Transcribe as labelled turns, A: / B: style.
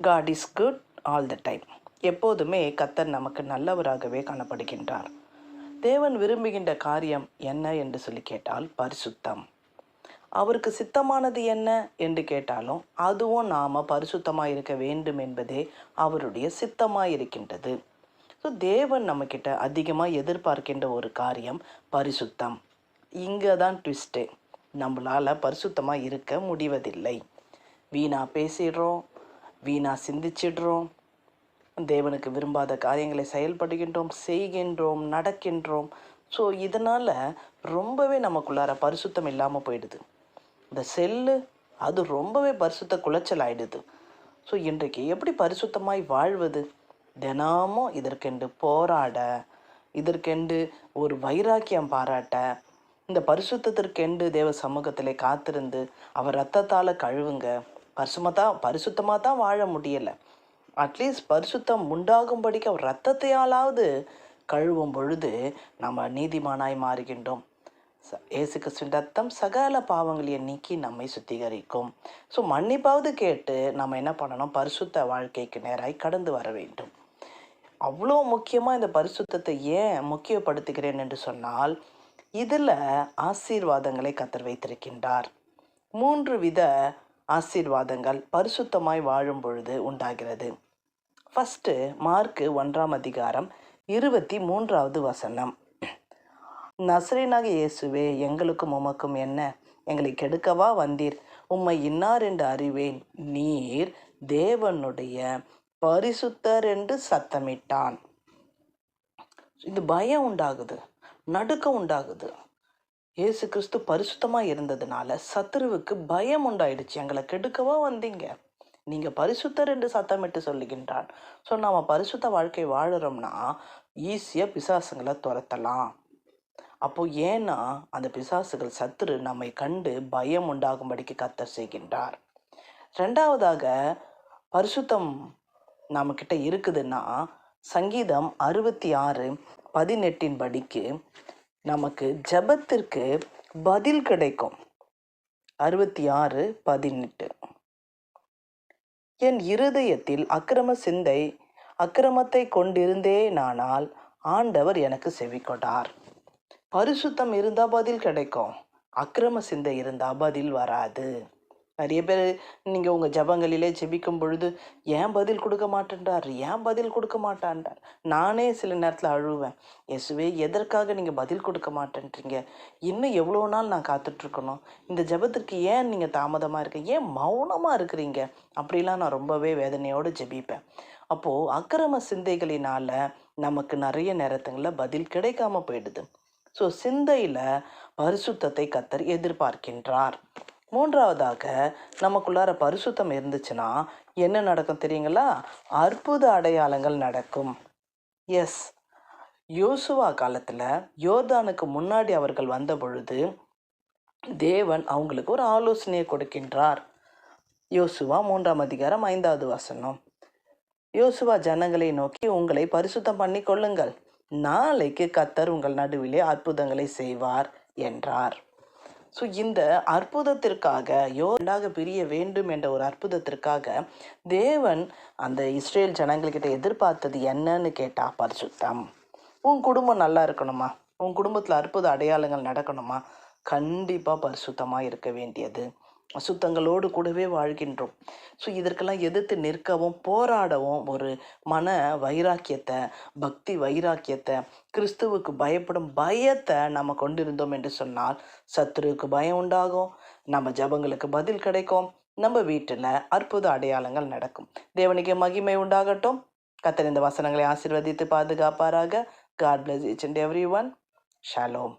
A: God is good all the time எப்போதுமே கத்தர் நமக்கு நல்லவராகவே காணப்படுகின்றார். தேவன் விரும்புகின்ற காரியம் என்ன என்று சொல்லி கேட்டால் பரிசுத்தம். அவருக்கு சித்தமானது என்ன என்று கேட்டாலும் அதுவும் நாம் பரிசுத்தமாக இருக்க வேண்டும் என்பதே அவருடைய சித்தமாக இருக்கின்றது. ஸோ தேவன் நம்மக்கிட்ட அதிகமாக எதிர்பார்க்கின்ற ஒரு காரியம் பரிசுத்தம். இங்கே தான் ட்விஸ்ட்டு நம்மளால் பரிசுத்தமாக இருக்க முடிவதில்லை. வீணாக பேசிடுறோம் வீணாக சிந்திச்சிடுறோம். தேவனுக்கு விரும்பாத காரியங்களை செயல்படுகின்றோம் செய்கின்றோம் நடக்கின்றோம். ஸோ இதனால் ரொம்பவே நமக்குள்ளார பரிசுத்தம் இல்லாமல் போயிடுது. இந்த செல்லு அது ரொம்பவே பரிசுத்த குலைச்சல் ஆயிடுது. ஸோ இன்றைக்கு எப்படி பரிசுத்தமாய் வாழ்வது? தினமும் இதற்கென்று போராட இதற்கென்று ஒரு வைராக்கியம் பாராட்ட இந்த பரிசுத்தத்திற்கெண்டு தேவ சமூகத்திலே காத்திருந்து அவர் ரத்தத்தால் கழுவுங்க. பரிசுமத்தான் பரிசுத்தமாக தான் வாழ முடியலை. அட்லீஸ்ட் பரிசுத்தம் உண்டாகும்படிக்கு அவர் ரத்தத்தையாலாவது கழுவும் பொழுது நம்ம நீதிமானாய் மாறுகின்றோம். ச- இயேசு கிறிஸ்துவின் ரத்தம் சகல பாவங்களையும் நீக்கி நம்மை சுத்திகரிக்கும். ஸோ மன்னிப்பாவது கேட்டு நம்ம என்ன பண்ணணும்? பரிசுத்த வாழ்க்கைக்கு நேராய் கடந்து வர வேண்டும். அவ்வளோ முக்கியமாக இந்த பரிசுத்தத்தை ஏன் முக்கியப்படுத்துகிறேன் என்று சொன்னால் இதில் ஆசீர்வாதங்களை கத்தர் வைத்திருக்கின்றார். மூன்று வித ஆசீர்வாதங்கள் பரிசுத்தமாய் வாழும் பொழுது உண்டாகிறது. ஃபஸ்ட்டு மார்க்கு ஒன்றாம் அதிகாரம் இருபத்தி மூன்றாவது வசனம். நசரேனாக இயேசுவே எங்களுக்கும் உமக்கும் என்ன? எங்களை கெடுக்கவா வந்தீர்? உம்மை இன்னார் என்று அறிவேன். நீர் தேவனுடைய பரிசுத்தர் என்று சத்தமிட்டான். இது பயம் உண்டாகுது நடுக்கம் உண்டாகுது. இயேசு கிறிஸ்து பரிசுத்தமாக இருந்ததுனால சத்துருவுக்கு பயம் உண்டாயிடுச்சு. எங்களை கெடுக்கவா வந்தீங்க? நீங்கள் பரிசுத்தர் என்று சத்தமிட்டு சொல்லுகின்றான். ஸோ நம்ம பரிசுத்த வாழ்க்கை வாழுறோம்னா ஈஸியாக பிசாசுங்களை துரத்தலாம். அப்போது ஏன்னா அந்த பிசாசுகள் சத்துரு நம்மை கண்டு பயம் உண்டாகும்படிக்கு கத்தர் செய்கின்றார். ரெண்டாவதாக பரிசுத்தம் நம்மக்கிட்ட இருக்குதுன்னா சங்கீதம் அறுபத்தி ஆறு பதினெட்டின் படிக்கு நமக்கு ஜெபத்திற்கு பதில் கிடைக்கும். அறுபத்தி ஆறு பதினெட்டு. என் இருதயத்தில் அக்கிரம சிந்தை அக்கிரமத்தை கொண்டிருந்தேனானால் ஆண்டவர் எனக்கு செவிக்கொண்டார் பரிசுத்தம் இருந்தால் பதில் கிடைக்கும். அக்கிரம சிந்தை இருந்தால் பதில் வராது. நிறைய பேர் நீங்கள் உங்கள் ஜபங்களிலே ஜெபிக்கும் பொழுது ஏன் பதில் கொடுக்க மாட்டேன்றார்? ஏன் பதில் கொடுக்க மாட்டான்றார்? நானே சில நேரத்தில் அழுவேன். எஸ்வே எதற்காக நீங்கள் பதில் கொடுக்க மாட்டேன்றீங்க? இன்னும் எவ்வளோ நாள் நான் காத்துட்ருக்கணும்? இந்த ஜபத்துக்கு ஏன் நீங்கள் தாமதமாக இருக்க? ஏன் மௌனமாக இருக்கிறீங்க? அப்படிலாம் நான் ரொம்பவே வேதனையோடு ஜெபிப்பேன். அப்போது அக்கிரம சிந்தைகளினால் நமக்கு நிறைய நேரத்துங்களில் பதில் கிடைக்காம போயிடுது. ஸோ சிந்தையில் பரிசுத்தத்தை கத்தர் எதிர்பார்க்கின்றார். மூன்றாவதாக நமக்குள்ளார பரிசுத்தம் இருந்துச்சுன்னா என்ன நடக்கும் தெரியுங்களா? அற்புத அடையாளங்கள் நடக்கும். எஸ் யோசுவா காலத்தில் யோர்தானுக்கு முன்னாடி அவர்கள் வந்த பொழுது தேவன் அவங்களுக்கு ஒரு ஆலோசனையை கொடுக்கின்றார். யோசுவா மூன்றாம் அதிகாரம் ஐந்தாவது வசனம். யோசுவா ஜனங்களை நோக்கி உங்களை பரிசுத்தம் பண்ணி கொள்ளுங்கள். நாளைக்கு கத்தர் உங்கள் நடுவிலே அற்புதங்களை செய்வார் என்றார். ஸோ இந்த அற்புதத்திற்காக யோண்டாக பிரிய வேண்டும் என்ற ஒரு அற்புதத்திற்காக தேவன் அந்த இஸ்ரேல் ஜனங்கள்கிட்ட எதிர்பார்த்தது என்னன்னு கேட்டா பரிசுத்தம். உன் குடும்பம் நல்லா இருக்கணுமா? உன் குடும்பத்தில் அற்புத அடையாளங்கள் நடக்கணுமா? கண்டிப்பாக பரிசுத்தமாக இருக்க வேண்டியது. அசுத்தங்களோடு கூடவே வாழ்கின்றோம். ஸோ இதற்கெல்லாம் எதிர்த்து நிற்கவும் போராடவும் ஒரு மன வைராக்கியத்தை பக்தி வைராக்கியத்தை கிறிஸ்துவுக்கு பயப்படும் பயத்தை நம்ம கொண்டிருந்தோம் என்று சொன்னால் சத்துருவுக்கு பயம் உண்டாகும் நம்ம ஜபங்களுக்கு பதில் கிடைக்கும் நம்ம வீட்டில் அற்புத அடையாளங்கள் நடக்கும். தேவனுக்கு மகிமை உண்டாகட்டும். கத்தர் இந்த வசனங்களை ஆசிர்வதித்து பாதுகாப்பாராக. God bless each and every one Shalom